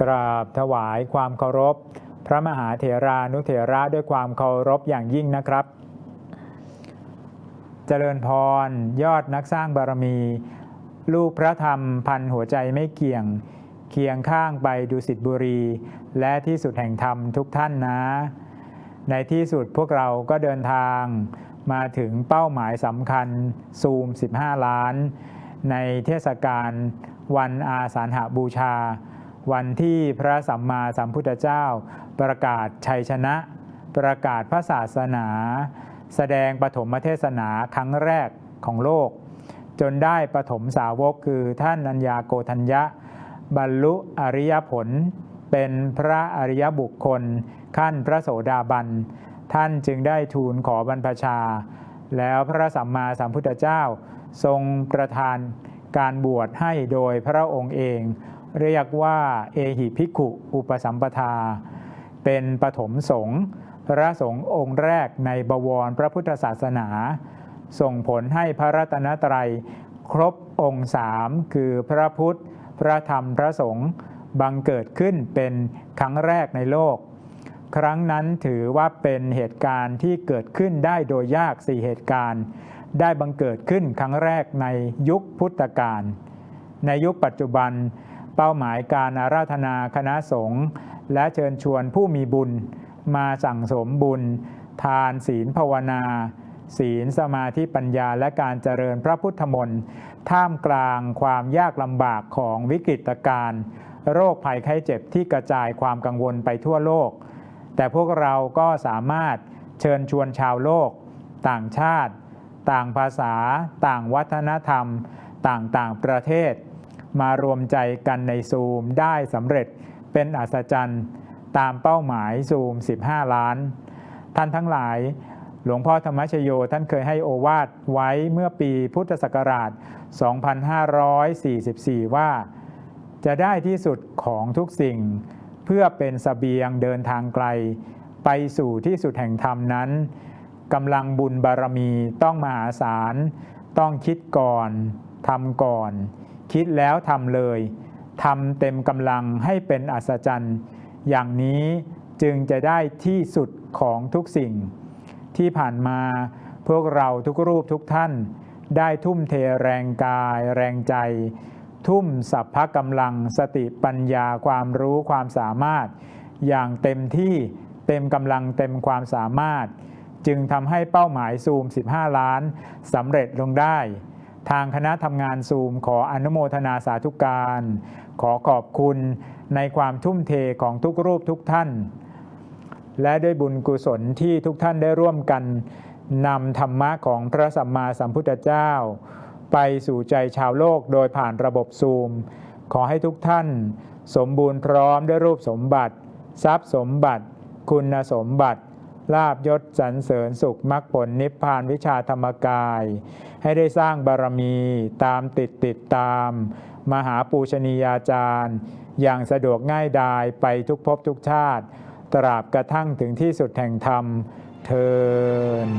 กราบถวายความเคารพ พระมหาเถรานุเถระด้วยความเคารพอย่างยิ่งนะครับ เจริญพร ยอดนักสร้างบารมี ลูกพระธรรมพันหัวใจไม่เกี่ยง เคียงข้างไปดุสิตบุรี และที่สุดแห่งธรรมทุกท่านนะ ในที่สุดพวกเราก็เดินทางมาถึงเป้าหมายสำคัญซูม 15 ล้าน ในเทศกาลวันอาสาฬหบูชา วันที่พระสัมมาสัมพุทธเจ้า ประกาศชัยชนะ ประกาศพระศาสนา แสดงปฐมเทศนาครั้งแรกของโลก จนได้ปฐมสาวกคือท่านอัญญาโกทัญญะ บรรลุอริยผล เป็นพระอริยบุคคล ขั้นพระโสดาบัน ท่านจึงได้ทูลขอบรรพชา แล้วพระสัมมาสัมพุทธเจ้า ทรงประทานการบวชให้โดยพระองค์เอง เรียกว่าเอหิภิกขุอุปสัมปทา เป็นปฐมสงฆ์พระสงฆ์องค์แรกในบวรพระพุทธศาสนา ส่งผลให้พระรัตนตรัยครบองค์สามคือพระพุทธ พระธรรมพระสงฆ์บังเกิดขึ้นเป็นครั้งแรกในโลก ครั้งนั้นถือว่าเป็นเหตุการณ์ที่เกิดขึ้นได้โดยยากสี่เหตุการณ์ ได้บังเกิดขึ้นครั้งแรกในยุคพุทธกาลในยุคปัจจุบัน เป้าหมายการอาราธนาคณะสงฆ์และเชิญชวนผู้มีบุญ มาสั่งสมบุญ ทานศีลภาวนา ศีลสมาธิปัญญาและการเจริญพระพุทธมนต์ท่ามกลางความยากลำบากของวิกฤตการณ์โรคภัยไข้เจ็บที่กระจายความกังวลไปทั่วโลก แต่พวกเราก็สามารถเชิญชวนชาวโลก ต่างชาติ ต่างภาษา ต่างวัฒนธรรม ต่างๆประเทศ มารวมใจกันในซูมได้สำเร็จเป็นอัศจรรย์ ตามเป้าหมายซูม 15 ล้าน ท่านทั้งหลาย หลวงพ่อธรรมชโยท่านเคยให้โอวาทไว้เมื่อปีพุทธศักราช 2544 ว่า จะได้ที่สุดของทุกสิ่ง เพื่อเป็นสเสบียงเดินทางไกล ไปสู่ที่สุดแห่งธรรมนั้นกำลังบุญบารมีต้องมหาศาล ต้องคิดก่อนทำก่อน คิดแล้วทำเลยทำเต็มกำลังให้เป็นอัศจรรย์ อย่างนี้จึงจะได้ที่สุดของทุกสิ่ง ที่ผ่านมาพวกเราทุกรูปทุกท่าน ได้ทุ่มเทแรงกาย แรงใจ ทุ่มสัพพะกำลังสติปัญญาความรู้ความสามารถ อย่างเต็มที่เต็มกำลังเต็มความสามารถ จึงทำให้เป้าหมายซูม 15 ล้านสำเร็จลงได้ ทางคณะทำงานซูมขออนุโมทนาสาธุการ ขอขอบคุณในความทุ่มเทของทุกรูปทุกท่าน และด้วยบุญกุศลที่ทุกท่านได้ร่วมกันนำธรรมะของพระสัมมาสัมพุทธเจ้า ไปสู่ใจชาวโลกโดยผ่านระบบซูม ขอให้ทุกท่าน สมบูรณ์พร้อมด้วยรูปสมบัติ ทรัพย์สมบัติ คุณสมบัติ ลาบยศสรรเสริญสุขมรรคผลนิพพานวิชาธรรมกาย ให้ได้สร้างบารมีตามติดติดตาม มหาปูชนียาจารย์ อย่างสะดวกง่ายดายไปทุกภพทุกชาติ ตราบกระทั่งถึงที่สุดแห่งธรรมเทิน